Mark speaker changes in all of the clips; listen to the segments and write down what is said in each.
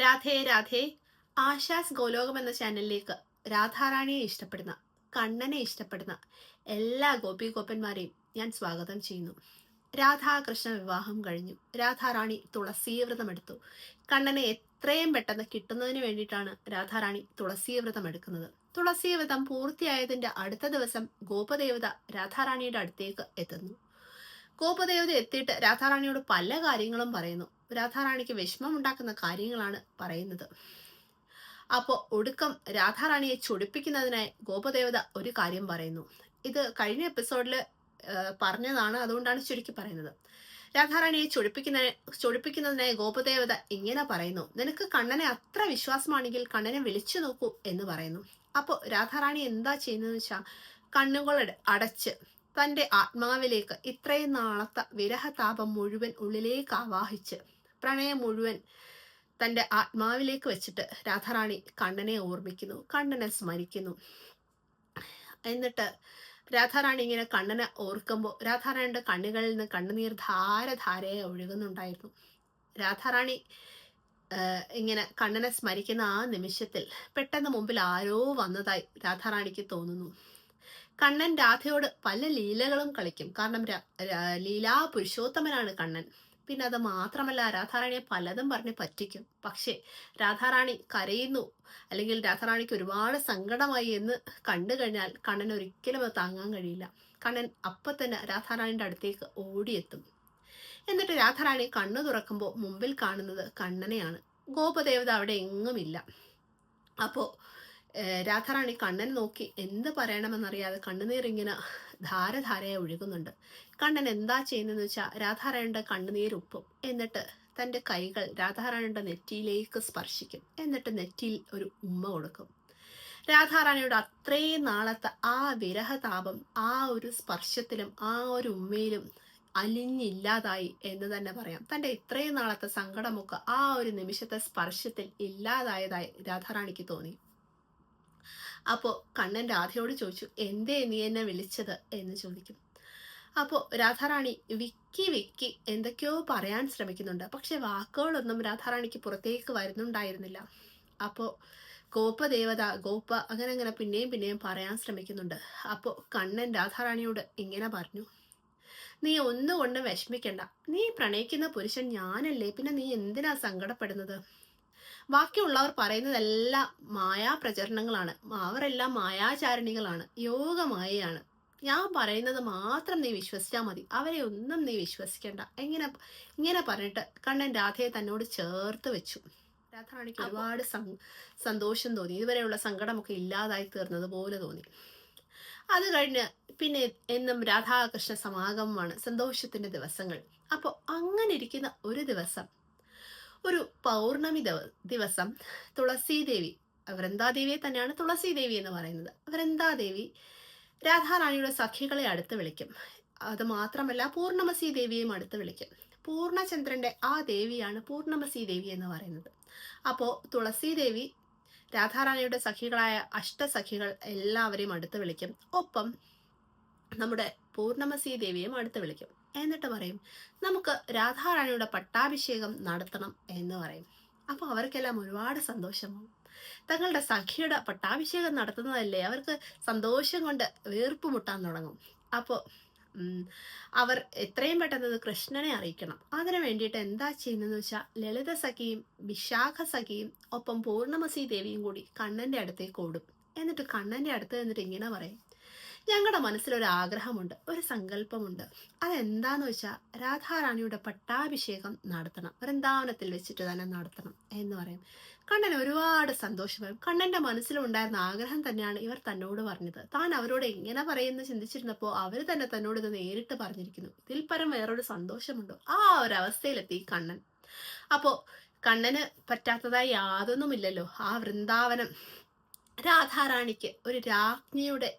Speaker 1: രാധേ രാധേ. ആശാസ് ഗോലോകം എന്ന ചാനലിലേക്ക് രാധാറാണിയെ ഇഷ്ടപ്പെടുന്ന കണ്ണനെ ഇഷ്ടപ്പെടുന്ന എല്ലാ ഗോപി ഗോപന്മാരെയും ഞാൻ സ്വാഗതം ചെയ്യുന്നു. രാധാകൃഷ്ണ വിവാഹം കഴിഞ്ഞു. രാധാറാണി തുളസീവ്രതമെടുത്തു. കണ്ണനെ എത്രയും പെട്ടെന്ന് കിട്ടുന്നതിന് വേണ്ടിയിട്ടാണ് രാധാറാണി തുളസീവ്രതം എടുക്കുന്നത് തുളസീവ്രതം പൂർത്തിയായതിന്റെ അടുത്ത ദിവസം ഗോപദേവത രാധാറാണിയുടെ അടുത്തേക്ക് എത്തുന്നു. ഗോപദേവത എത്തിയിട്ട് രാധാറാണിയോട് പല കാര്യങ്ങളും പറയുന്നു. രാധാറാണിക്ക് വിഷമം ഉണ്ടാക്കുന്ന കാര്യങ്ങളാണ് പറയുന്നത്. അപ്പോൾ ഒടുക്കം രാധാറാണിയെ ചൊടിപ്പിക്കുന്നതിനായി ഗോപദേവത ഒരു കാര്യം പറയുന്നു. ഇത് കഴിഞ്ഞ എപ്പിസോഡിൽ പറഞ്ഞതാണ്. അതുകൊണ്ടാണ് ചുരുക്കി പറയുന്നത്. രാധാറാണിയെ ചൊടിപ്പിക്കുന്ന ചൊടിപ്പിക്കുന്നതിനായി ഗോപദേവത ഇങ്ങനെ പറയുന്നു. നിനക്ക് കണ്ണനെ അത്ര വിശ്വാസമാണെങ്കിൽ കണ്ണനെ വിളിച്ചു നോക്കൂ എന്ന് പറയുന്നു. അപ്പോൾ രാധാറാണി എന്താ ചെയ്യുന്നതെന്ന് വെച്ചാൽ കണ്ണുകൾ അടച്ച് തന്റെ ആത്മാവിലേക്ക് ഇത്രയും നാളത്തെ വിരഹതാപം മുഴുവൻ ഉള്ളിലേക്ക് ആവാഹിച്ച് പ്രണയം മുഴുവൻ തന്റെ ആത്മാവിലേക്ക് വെച്ചിട്ട് രാധാറാണി കണ്ണനെ ഓർമ്മിക്കുന്നു കണ്ണനെ സ്മരിക്കുന്നു. എന്നിട്ട് രാധാറാണി ഇങ്ങനെ കണ്ണനെ ഓർക്കുമ്പോൾ രാധാറാണിയുടെ കണ്ണുകളിൽ നിന്ന് കണ്ണുനീർ ധാര ധാരയെ ഒഴുകുന്നുണ്ടായിരുന്നു. രാധാറാണി ഇങ്ങനെ കണ്ണനെ സ്മരിക്കുന്ന ആ നിമിഷത്തിൽ പെട്ടെന്ന് മുമ്പിൽ ആരോ വന്നതായി രാധാറാണിക്ക് തോന്നുന്നു. കണ്ണൻ രാധയോട് പല ലീലകളും കളിക്കും. കാരണം ലീലാ പുരുഷോത്തമനാണ് കണ്ണൻ. പിന്നെ അത് മാത്രമല്ല രാധാറാണിയെ പലതും പറഞ്ഞ് പറ്റിക്കും. പക്ഷേ രാധാറാണി കരയുന്നു. അല്ലെങ്കിൽ രാധാറാണിക്ക് ഒരുപാട് സങ്കടമായി എന്ന് കണ്ടു കഴിഞ്ഞാൽ കണ്ണൻ ഒരിക്കലും അത് താങ്ങാൻ കഴിയില്ല. കണ്ണൻ അപ്പം തന്നെ രാധാറാണിയുടെ അടുത്തേക്ക് ഓടിയെത്തും. എന്നിട്ട് രാധാറാണി കണ്ണു തുറക്കുമ്പോൾ മുമ്പിൽ കാണുന്നത് കണ്ണനെയാണ്. ഗോപദേവത അവിടെ എങ്ങുമില്ല. അപ്പോൾ രാധാറാണി കണ്ണൻ നോക്കി എന്ത് പറയണമെന്നറിയാതെ കണ്ണുനീരിങ്ങനെ ധാരധാരയെ ഒഴുകുന്നുണ്ട്. കണ്ണൻ എന്താ ചെയ്യുന്നതെന്ന് വെച്ചാൽ രാധാറാണിയുടെ കണ്ണുനീരുപ്പും. എന്നിട്ട് തന്റെ കൈകൾ രാധാറാണിയുടെ നെറ്റിയിലേക്ക് സ്പർശിക്കും. എന്നിട്ട് നെറ്റിയിൽ ഒരു ഉമ്മ കൊടുക്കും. രാധാറാണിയുടെ അത്രയും നാളത്തെ ആ വിരഹതാപം ആ ഒരു സ്പർശത്തിലും ആ ഒരു ഉമ്മയിലും അലിഞ്ഞില്ലാതായി എന്ന് തന്നെ പറയാം. തന്റെ ഇത്രയും നാളത്തെ സങ്കടമൊക്കെ ആ ഒരു നിമിഷത്തെ സ്പർശത്തിൽ ഇല്ലാതായതായി രാധാറാണിക്ക് തോന്നി. അപ്പോൾ കണ്ണൻ രാധയോട് ചോദിച്ചു എന്തേ നീ എന്നെ വിളിച്ചത്? എന്ന് ചോദിക്കും. അപ്പോൾ രാധാറാണി വിക്കി വിക്കി എന്തൊക്കെയോ പറയാൻ ശ്രമിക്കുന്നുണ്ട്. പക്ഷെ വാക്കുകളൊന്നും രാധാറാണിക്ക് പുറത്തേക്ക് വരുന്നുണ്ടായിരുന്നില്ല. അപ്പോൾ ഗോപദേവത ഗോപ അങ്ങനെ അങ്ങനെ പിന്നെയും പിന്നെയും പറയാൻ ശ്രമിക്കുന്നുണ്ട്. അപ്പോൾ കണ്ണൻ രാധാറാണിയോട് ഇങ്ങനെ പറഞ്ഞു നീ ഒന്നുകൊണ്ടും വിഷമിക്കണ്ട. നീ പ്രണയിക്കുന്ന പുരുഷൻ ഞാനല്ലേ. പിന്നെ നീ എന്തിനാ സങ്കടപ്പെടുന്നത്? ബാക്കിയുള്ളവർ പറയുന്നതെല്ലാം മായാ പ്രചരണങ്ങളാണ് അവരെല്ലാം മായാചാരണികളാണ്. യോഗമായയാണ്. ഞാൻ പറയുന്നത് മാത്രം നീ വിശ്വസിച്ചാൽ മതി. അവരെ ഒന്നും നീ വിശ്വസിക്കണ്ട. എങ്ങനെ ഇങ്ങനെ പറഞ്ഞിട്ട് കണ്ണൻ രാധയെ തന്നോട് ചേർത്ത് വെച്ചു. രാധാറാണിക്ക് ഒരുപാട് സന്തോഷം തോന്നി. ഇതുവരെയുള്ള സങ്കടമൊക്കെ ഇല്ലാതായി തീർന്നത് പോലെ തോന്നി. അത് കഴിഞ്ഞ് പിന്നെ എന്നും രാധാകൃഷ്ണ സമാഗമമാണ്. സന്തോഷത്തിന്റെ ദിവസങ്ങൾ. അപ്പോൾ അങ്ങനെ ഇരിക്കുന്ന ഒരു ദിവസം ഒരു പൗർണമി ദിവസം തുളസീദേവി വൃന്ദാദേവിയെ തന്നെയാണ് തുളസീദേവി എന്ന് പറയുന്നത്. വൃന്ദാദേവി രാധാറാണിയുടെ സഖികളെ അടുത്ത് വിളിക്കും. അത് മാത്രമല്ല പൂർണമസി ദേവിയെയും അടുത്ത് വിളിക്കും. പൂർണചന്ദ്രന്റെ ആ ദേവിയാണ് പൂർണമസി ദേവി എന്ന് പറയുന്നത്. അപ്പോൾ തുളസി ദേവി രാധാറാണിയുടെ സഖികളായ അഷ്ടസഖികൾ എല്ലാവരെയും അടുത്ത് വിളിക്കും. ഒപ്പം നമ്മുടെ പൂർണമസി ദേവിയും അടുത്ത് വിളിക്കും. എന്നിട്ട് പറയും നമുക്ക് രാധാറാണിയുടെ പട്ടാഭിഷേകം നടത്തണം എന്ന് പറയും. അപ്പോൾ അവർക്കെല്ലാം ഒരുപാട് സന്തോഷമാവും. തങ്ങളുടെ സഖിയുടെ പട്ടാഭിഷേകം നടത്തുന്നതല്ലേ? അവർക്ക് സന്തോഷം കൊണ്ട് വീർപ്പ് മുട്ടാൻ തുടങ്ങും. അപ്പോൾ അവർ എത്രയും പെട്ടെന്ന് കൃഷ്ണനെ അറിയിക്കണം. അതിനു വേണ്ടിയിട്ട് എന്താ ചെയ്യുന്നതെന്ന് വെച്ചാൽ ലളിത സഖിയും വിശാഖ സഖിയും ഒപ്പം പൂർണമസി ദേവിയും കൂടി കണ്ണന്റെ അടുത്തേക്ക് ഓടും. എന്നിട്ട് കണ്ണന്റെ അടുത്ത് നിന്നിട്ട് ഇങ്ങനെ പറയും ഞങ്ങളുടെ മനസ്സിലൊരാഗ്രഹമുണ്ട് ഒരു സങ്കല്പമുണ്ട്. അതെന്താന്ന് വെച്ചാൽ രാധാറാണിയുടെ പട്ടാഭിഷേകം നടത്തണം. വൃന്ദാവനത്തിൽ വെച്ചിട്ട് തന്നെ നടത്തണം എന്ന് പറയും. കണ്ണൻ ഒരുപാട് സന്തോഷമായും കണ്ണന്റെ മനസ്സിലുണ്ടായിരുന്ന ആഗ്രഹം തന്നെയാണ് ഇവർ തന്നോട് പറഞ്ഞത്. താൻ അവരോട് എങ്ങനെ പറയുമെന്ന് ചിന്തിച്ചിരുന്നപ്പോൾ അവർ തന്നെ തന്നോട് ഇത് നേരിട്ട് പറഞ്ഞിരിക്കുന്നു. ഇതിൽ പരം വേറൊരു സന്തോഷമുണ്ടോ. ആ ഒരു അവസ്ഥയിലെത്തി കണ്ണൻ. അപ്പോൾ കണ്ണന് പറ്റാത്തതായി യാതൊന്നുമില്ലല്ലോ. ആ വൃന്ദാവനം. രാധാറാണിക്ക് ഒരു രാജ്ഞിയുടെ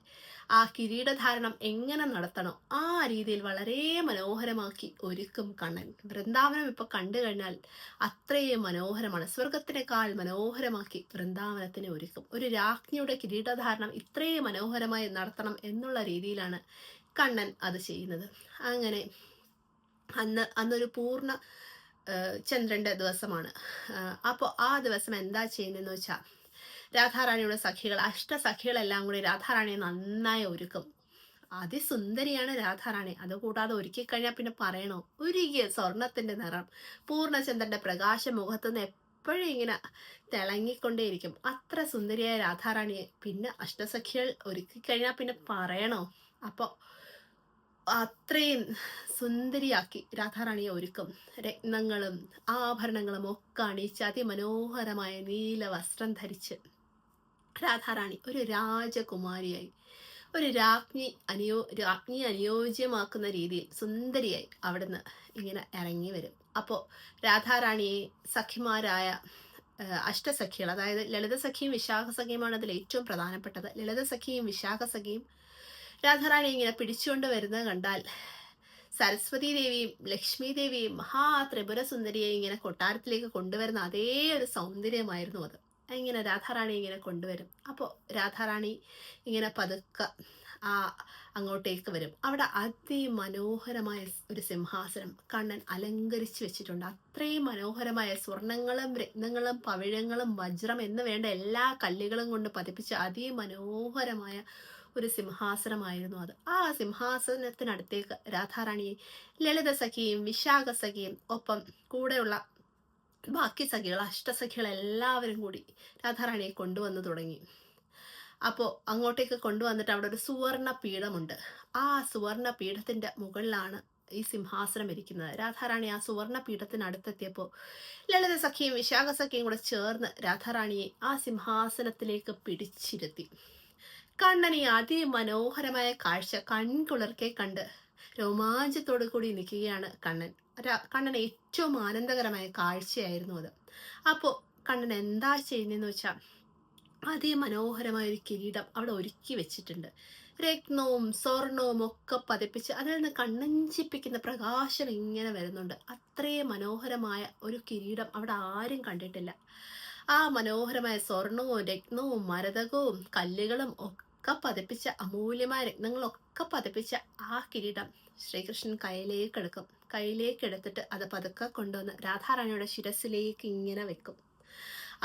Speaker 1: ആ കിരീടധാരണം എങ്ങനെ നടത്തണോ? ആ രീതിയിൽ വളരെ മനോഹരമാക്കി ഒരുക്കും കണ്ണൻ. വൃന്ദാവനം ഇപ്പൊ കണ്ടു കഴിഞ്ഞാൽ അത്രയും മനോഹരമാണ്. സ്വർഗത്തിനേക്കാൾ മനോഹരമാക്കി വൃന്ദാവനത്തിനെ ഒരുക്കും. ഒരു രാജ്ഞിയുടെ കിരീടധാരണം ഇത്രയും മനോഹരമായി നടത്തണം എന്നുള്ള രീതിയിലാണ് കണ്ണൻ അത് ചെയ്യുന്നത്. അങ്ങനെ അന്ന് അന്നൊരു പൂർണ ചന്ദ്രന്റെ ദിവസമാണ്. അപ്പോൾ ആ ദിവസം എന്താ ചെയ്യുന്നതെന്ന് വെച്ചാൽ രാധാറാണിയുടെ സഖികൾ. അഷ്ടസഖികളെല്ലാം കൂടി രാധാറാണിയെ നന്നായി ഒരുക്കും. അതിസുന്ദരിയാണ് രാധാറാണി. അതുകൂടാതെ ഒരുക്കി കഴിഞ്ഞാൽ പിന്നെ പറയണോ? ഒരുകിയ സ്വർണത്തിന്റെ നിറം പൂർണചന്ദ്രന്റെ പ്രകാശ മുഖത്തുനിന്ന് എപ്പോഴും ഇങ്ങനെ തിളങ്ങിക്കൊണ്ടേയിരിക്കും. അത്ര സുന്ദരിയായ രാധാറാണിയെ പിന്നെ അഷ്ടസഖികൾ ഒരുക്കി കഴിഞ്ഞാൽ പിന്നെ പറയണോ? അപ്പോൾ അത്രയും സുന്ദരിയാക്കി രാധാറാണിയെ ഒരുക്കും. രത്നങ്ങളും ആഭരണങ്ങളും ഒക്കെ അണിയിച്ച് അതിമനോഹരമായ നീല വസ്ത്രം ധരിച്ച് രാധാറാണി ഒരു രാജകുമാരിയായി. ഒരു രാജ്ഞി അനുയോ രാജ്ഞി അനുയോജ്യമാക്കുന്ന രീതിയിൽ സുന്ദരിയായി അവിടുന്ന് ഇങ്ങനെ ഇറങ്ങി വരും. അപ്പോൾ രാധാറാണിയെ സഖിമാരായ അഷ്ടസഖികൾ അതായത് ലളിത ലളിതസഖിയും വിശാഖസഖിയുമാണ് അതിൽ ഏറ്റവും പ്രധാനപ്പെട്ടത്. ലളിത ലളിതസഖിയും വിശാഖസഖിയും രാധാറാണി ഇങ്ങനെ പിടിച്ചുകൊണ്ട് വരുന്നത് കണ്ടാൽ സരസ്വതി ദേവിയും ലക്ഷ്മി ദേവിയും മഹാ ത്രിപുര സുന്ദരിയെ ഇങ്ങനെ കൊട്ടാരത്തിലേക്ക് കൊണ്ടുവരുന്ന അതേ ഒരു സൗന്ദര്യമായിരുന്നു അത്. ഇങ്ങനെ രാധാറാണി ഇങ്ങനെ കൊണ്ടുവരും. അപ്പോൾ രാധാറാണി ഇങ്ങനെ പതുക്കെ ആ അങ്ങോട്ടേക്ക് വരും. അവിടെ അതിമനോഹരമായ ഒരു സിംഹാസനം കണ്ണൻ അലങ്കരിച്ച് വെച്ചിട്ടുണ്ട്. അത്രയും മനോഹരമായ സ്വർണങ്ങളും രത്നങ്ങളും പവിഴങ്ങളും വജ്രം എന്ന് വേണ്ട എല്ലാ കല്ലുകളും കൊണ്ട് പതിപ്പിച്ച അതിമനോഹരമായ ഒരു സിംഹാസനമായിരുന്നു അത്. ആ സിംഹാസനത്തിനടുത്തേക്ക് രാധാറാണിയെ ലളിത സഖിയും വിശാഖ സഖിയും ഒപ്പം കൂടെയുള്ള ബാക്കി സഖികൾ അഷ്ടസഖികൾ എല്ലാവരും കൂടി രാധാറാണിയെ കൊണ്ടുവന്ന് തുടങ്ങി. അപ്പോൾ അങ്ങോട്ടേക്ക് കൊണ്ടുവന്നിട്ട് അവിടെ ഒരു സുവർണ പീഠമുണ്ട് ആ സുവർണ പീഠത്തിന്റെ മുകളിലാണ് ഈ സിംഹാസനം ഇരിക്കുന്നത്. രാധാറാണി ആ സുവർണ പീഠത്തിനടുത്തെത്തിയപ്പോൾ ലളിത സഖിയും വിശാഖ സഖിയും കൂടെ ചേർന്ന് രാധാറാണിയെ ആ സിംഹാസനത്തിലേക്ക് പിടിച്ചിരുത്തി. കണ്ണൻ ഈ അതിമനോഹരമായ കാഴ്ച കൺകുളിർക്കെ കണ്ട് രോമാഞ്ചത്തോടു കൂടി നിൽക്കുകയാണ് കണ്ണൻ. കണ്ണൻ ഏറ്റവും ആനന്ദകരമായ കാഴ്ചയായിരുന്നു അത്. അപ്പോൾ കണ്ണൻ എന്താ ചെയ്യുന്നതെന്ന് വെച്ചാൽ അതിമനോഹരമായ ഒരു കിരീടം അവിടെ ഒരുക്കി വെച്ചിട്ടുണ്ട്. രത്നവും സ്വർണവും ഒക്കെ പതിപ്പിച്ച് അതിൽ നിന്ന് കണ്ണഞ്ചിപ്പിക്കുന്ന പ്രകാശം ഇങ്ങനെ വരുന്നുണ്ട്. അത്രയും മനോഹരമായ ഒരു കിരീടം അവിടെ ആരും കണ്ടിട്ടില്ല. ആ മനോഹരമായ സ്വർണവും രത്നവും മരതകവും കല്ലുകളും ഒക്കെ പതിപ്പിച്ച അമൂല്യമായ രത്നങ്ങളൊക്കെ പതിപ്പിച്ച ആ കിരീടം ശ്രീകൃഷ്ണൻ കയ്യിലേക്ക് എടുക്കും. കയ്യിലേക്ക് എടുത്തിട്ട് അത് പതുക്കെ കൊണ്ടുവന്ന് രാധാറാണിയുടെ ശിരസിലേക്ക് ഇങ്ങനെ വെക്കും.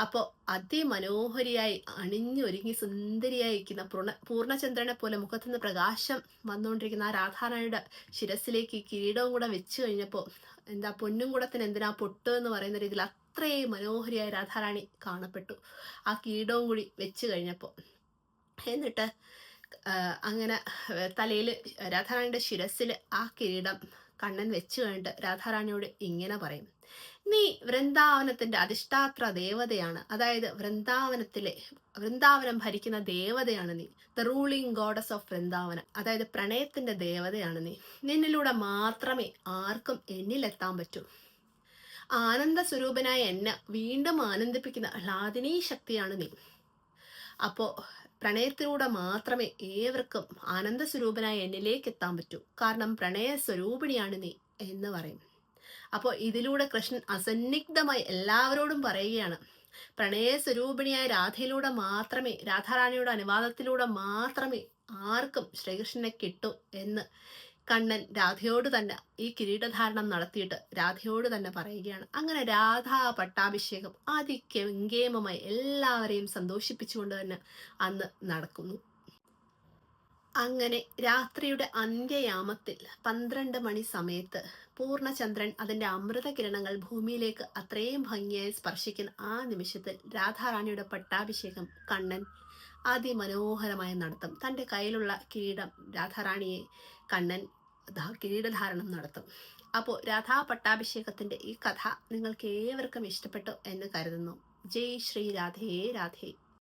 Speaker 1: അപ്പോൾ അതിമനോഹരിയായി അണിഞ്ഞൊരുങ്ങി സുന്ദരിയായി ഇരിക്കുന്ന പൂർണ പൂർണചന്ദ്രനെ പോലെ മുഖത്തുനിന്ന് പ്രകാശം വന്നുകൊണ്ടിരിക്കുന്ന ആ രാധാറാണിയുടെ ശിരസിലേക്ക് കിരീടവും കൂടെ വെച്ച് കഴിഞ്ഞപ്പോൾ എന്താ പൊന്നും കൂടത്തിന് എന്തിനാ പൊട്ട് എന്ന് പറയുന്ന രീതിയിൽ അത്രയും മനോഹരിയായ രാധാറാണി കാണപ്പെട്ടു. ആ കിരീടവും കൂടി വെച്ച് കഴിഞ്ഞപ്പോൾ എന്നിട്ട് അങ്ങനെ തലയിൽ രാധാറാണിയുടെ ശിരസിൽ ആ കിരീടം കണ്ണൻ വെച്ച് കഴിഞ്ഞിട്ട് രാധാറാണിയോട് ഇങ്ങനെ പറയും നീ വൃന്ദാവനത്തിന്റെ അധിഷ്ഠാത്ര ദേവതയാണ്. അതായത് വൃന്ദാവനത്തിലെ വൃന്ദാവനം ഭരിക്കുന്ന ദേവതയാണ് നീ. The ruling goddess of Vrindavan. അതായത് പ്രണയത്തിന്റെ ദേവതയാണ് നീ. നിന്നിലൂടെ മാത്രമേ ആർക്കും എന്നിലെത്താൻ പറ്റൂ. ആനന്ദ സ്വരൂപനായ എന്നെ വീണ്ടും ആനന്ദിപ്പിക്കുന്ന ഹ്ലാദിനീ ശക്തിയാണ് നീ. അപ്പോ പ്രണയത്തിലൂടെ മാത്രമേ ഏവർക്കും ആനന്ദ സ്വരൂപനായ എന്നിലേക്ക് എത്താൻ പറ്റൂ. കാരണം പ്രണയ സ്വരൂപിണിയാണ് നീ എന്ന് പറയും. അപ്പോൾ ഇതിലൂടെ കൃഷ്ണൻ അസന്നിഗ്ധമായി എല്ലാവരോടും പറയുകയാണ്. പ്രണയ സ്വരൂപിണിയായ രാധയിലൂടെ മാത്രമേ രാധാറാണിയുടെ അനുവാദത്തിലൂടെ മാത്രമേ ആർക്കും ശ്രീകൃഷ്ണനെ കിട്ടൂ എന്ന്. കണ്ണൻ രാധയോട് തന്നെ ഈ കിരീടധാരണം നടത്തിയിട്ട് രാധയോട് തന്നെ പറയുകയാണ്. അങ്ങനെ രാധാ പട്ടാഭിഷേകം അതികെങ്കേമമായി എല്ലാവരെയും സന്തോഷിപ്പിച്ചുകൊണ്ട് തന്നെ അന്ന് നടക്കുന്നു. അങ്ങനെ രാത്രിയുടെ അന്ത്യയാമത്തിൽ പന്ത്രണ്ട് മണി സമയത്ത് പൂർണചന്ദ്രൻ അതിന്റെ അമൃത കിരണങ്ങൾ ഭൂമിയിലേക്ക് അത്രയും ഭംഗിയായി സ്പർശിക്കുന്ന ആ നിമിഷത്തിൽ രാധാറാണിയുടെ പട്ടാഭിഷേകം കണ്ണൻ അതിമനോഹരമായി നടത്തം. തന്റെ കയ്യിലുള്ള കിരീടം രാധാറാണിയെ കണ്ണൻ കിരീടധാരണം നടത്തും. അപ്പോൾ രാധാ പട്ടാഭിഷേകത്തിന്റെ ഈ കഥ നിങ്ങൾക്ക് ഏവർക്കും ഇഷ്ടപ്പെട്ടു എന്ന് കരുതുന്നു. ജയ് ശ്രീ രാധേ രാധേ.